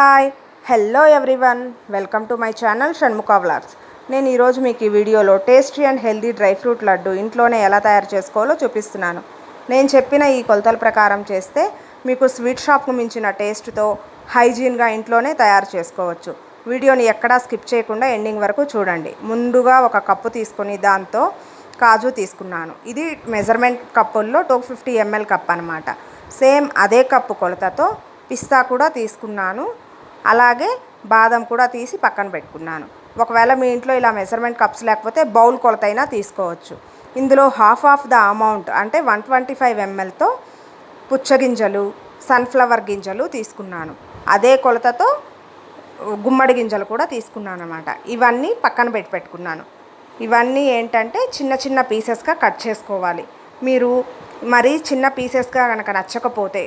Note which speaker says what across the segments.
Speaker 1: Hi hello everyone welcome to my channel Shanmukha vlogs నేను ఈరోజు మీకు ఈ వీడియోలో tasty and healthy dry fruit laddu ఇంట్లోనే ఎలా తయారు చేసుకోవాలో చూపిస్తున్నాను. నేను చెప్పిన ఈ కొలతల ప్రకారం చేస్తే మీకు స్వీట్ షాప్ను మించిన టేస్ట్తో హైజీన్గా ఇంట్లోనే తయారు చేసుకోవచ్చు. వీడియోని ఎక్కడా స్కిప్ చేయకుండా ఎండింగ్ వరకు చూడండి. ముందుగా ఒక కప్పు తీసుకొని దాంతో కాజు తీసుకున్నాను. ఇది మెజర్మెంట్ కప్పుల్లో టూ ఫిఫ్టీ ఎంఎల్ కప్ అనమాట సేమ్ అదే కప్పు కొలతతో పిస్తా కూడా తీసుకున్నాను. అలాగే బాదం కూడా తీసి పక్కన పెట్టుకున్నాను. ఒకవేళ మీ ఇంట్లో ఇలా మెజర్మెంట్ కప్స్ లేకపోతే బౌల్ కొలత అయినా తీసుకోవచ్చు. ఇందులో హాఫ్ ఆఫ్ ద అమౌంట్ అంటే వన్ ట్వంటీ ఫైవ్ ఎంఎల్తో పుచ్చగింజలు సన్ఫ్లవర్ గింజలు తీసుకున్నాను. అదే కొలతతో గుమ్మడి గింజలు కూడా తీసుకున్నాను అనమాట ఇవన్నీ పక్కన పెట్టి పెట్టుకున్నాను. ఇవన్నీ ఏంటంటే చిన్న చిన్న పీసెస్గా కట్ చేసుకోవాలి. మీరు మరీ చిన్న పీసెస్గా కనుక నచ్చకపోతే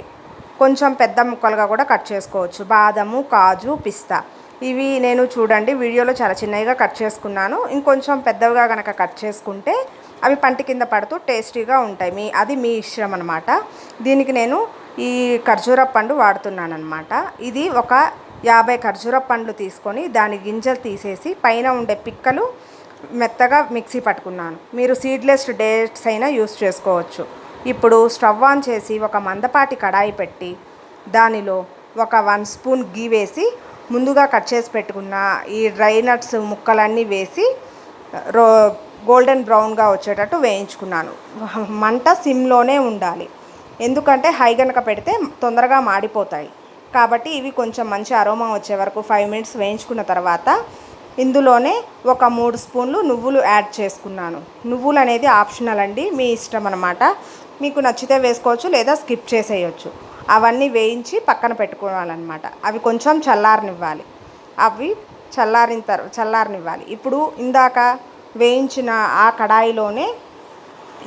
Speaker 1: కొంచెం పెద్ద ముక్కలుగా కూడా కట్ చేసుకోవచ్చు. బాదము కాజు పిస్తా. ఇవి నేను చూడండి వీడియోలో చాలా చిన్నవిగా కట్ చేసుకున్నాను. ఇంకొంచెం పెద్దవిగా కనుక కట్ చేసుకుంటే అవి పంటి కింద పడుతూ టేస్టీగా ఉంటాయి. మీ అది మీ ఇష్టం అనమాట దీనికి నేను ఈ ఖర్జూర పండు వాడుతున్నాను అనమాట ఇది ఒక యాభై ఖర్జూర పండ్లు తీసుకొని దాని గింజలు తీసేసి పైన ఉండే పిక్కలు మెత్తగా మిక్సీ పట్టుకున్నాను. మీరు సీడ్లెస్ డేట్స్ అయినా యూస్ చేసుకోవచ్చు. ఇప్పుడు స్టవ్ ఆన్ చేసి ఒక మందపాటి కడాయి పెట్టి దానిలో ఒక వన్ స్పూన్ గీ వేసి ముందుగా కట్ చేసి పెట్టుకున్న ఈ డ్రై నట్స్ ముక్కలన్నీ వేసి రో గోల్డెన్ బ్రౌన్గా వచ్చేటట్టు వేయించుకున్నాను. మంట సిమ్లోనే ఉండాలి. ఎందుకంటే హై గనక పెడితే తొందరగా మాడిపోతాయి. కాబట్టి ఇవి కొంచెం మంచి అరోమా వచ్చే వరకు ఫైవ్ మినిట్స్ వేయించుకున్న తర్వాత ఇందులోనే ఒక మూడు స్పూన్లు నువ్వులు యాడ్ చేసుకున్నాను. నువ్వులు అనేది ఆప్షనల్ అండి మీ ఇష్టం అనమాట మీకు నచ్చితే వేసుకోవచ్చు లేదా స్కిప్ చేసేయచ్చు. అవన్నీ వేయించి పక్కన పెట్టుకోవాలన్నమాట. అవి కొంచెం చల్లారనివ్వాలి. అవి చల్లారిన తర్ చల్లారనివ్వాలి. ఇప్పుడు ఇందాక వేయించిన ఆ కడాయిలోనే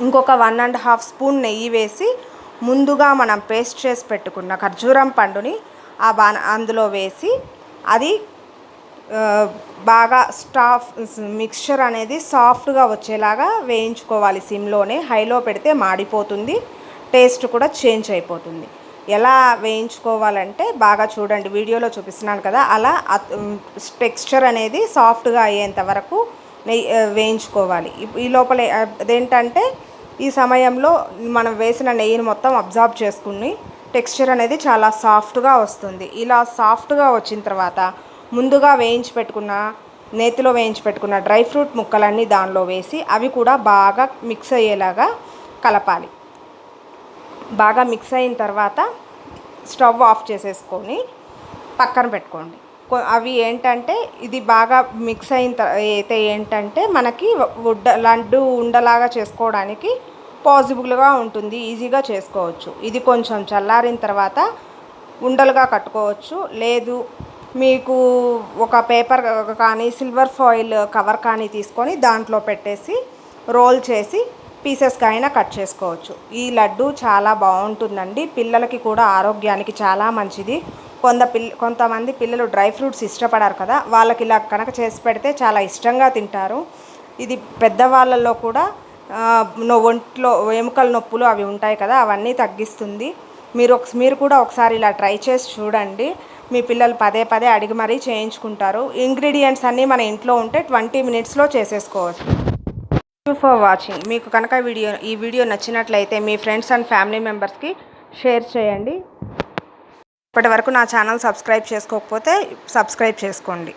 Speaker 1: ఇంకొక వన్ అండ్ హాఫ్ స్పూన్ నెయ్యి వేసి ముందుగా మనం పేస్ట్ చేసి పెట్టుకున్న ఖర్జూరం పండుని ఆ బా అందులో వేసి అది బాగా స్టాఫ్ మిక్స్చర్ అనేది సాఫ్ట్గా వచ్చేలాగా వేయించుకోవాలి సిమ్లోనే. హైలో పెడితే మాడిపోతుంది. టేస్ట్ కూడా చేంజ్ అయిపోతుంది. ఎలా వేయించుకోవాలంటే బాగా చూడండి వీడియోలో చూపిస్తున్నాను కదా అలా టెక్స్చర్ అనేది సాఫ్ట్గా అయ్యేంత వరకు నెయ్యి వేయించుకోవాలి. ఈ లోపల అదేంటంటే ఈ సమయంలో మనం వేసిన నెయ్యిని మొత్తం అబ్జార్బ్ చేసుకుని టెక్స్చర్ అనేది చాలా సాఫ్ట్గా వస్తుంది. ఇలా సాఫ్ట్గా వచ్చిన తర్వాత ముందుగా వేయించి పెట్టుకున్న నేతిలో వేయించి పెట్టుకున్న డ్రై ఫ్రూట్ ముక్కలన్నీ దానిలో వేసి అవి కూడా బాగా మిక్స్ అయ్యేలాగా కలపాలి. బాగా మిక్స్ అయిన తర్వాత స్టవ్ ఆఫ్ చేసేసుకొని పక్కన పెట్టుకోండి. అవి ఏంటంటే ఇది బాగా మిక్స్ అయిన అయితే ఏంటంటే మనకి ఉడ్డ లడ్డు ఉండలాగా చేసుకోవడానికి పాసిబుల్గా ఉంటుంది ఈజీగా చేసుకోవచ్చు. ఇది కొంచెం చల్లారిన తర్వాత ఉండలుగా కట్టుకోవచ్చు లేదు మీకు ఒక పేపర్ కానీ సిల్వర్ ఫాయిల్ కవర్ కానీ తీసుకొని దాంట్లో పెట్టేసి రోల్ చేసి పీసెస్గా అయినా కట్ చేసుకోవచ్చు. ఈ లడ్డు చాలా బాగుంటుందండి. పిల్లలకి కూడా ఆరోగ్యానికి చాలా మంచిది. కొంత పిల్ కొంతమంది పిల్లలు డ్రై ఫ్రూట్స్ ఇష్టపడారు కదా వాళ్ళకి ఇలా కనుక చేసి పెడితే చాలా ఇష్టంగా తింటారు. ఇది పెద్దవాళ్ళల్లో కూడా ఒంట్లో ఎముకల నొప్పులు అవి ఉంటాయి కదా అవన్నీ తగ్గిస్తుంది. మీరు మీరు కూడా ఒకసారి ఇలా ట్రై చేసి చూడండి. మీ పిల్లలు పదే పదే అడిగి మరీ చేయించుకుంటారు. ఇంగ్రీడియంట్స్ అన్నీ మన ఇంట్లో ఉంటే ట్వంటీ మినిట్స్లో చేసేసుకోవచ్చు. యూ ఫర్ వాచింగ్ మీకు కనుక వీడియో ఈ వీడియో నచ్చినట్లయితే మీ ఫ్రెండ్స్ అండ్ ఫ్యామిలీ మెంబర్స్కి షేర్ చేయండి. ఇప్పటి వరకు నా ఛానల్ సబ్స్క్రైబ్ చేసుకోకపోతే సబ్స్క్రైబ్ చేసుకోండి.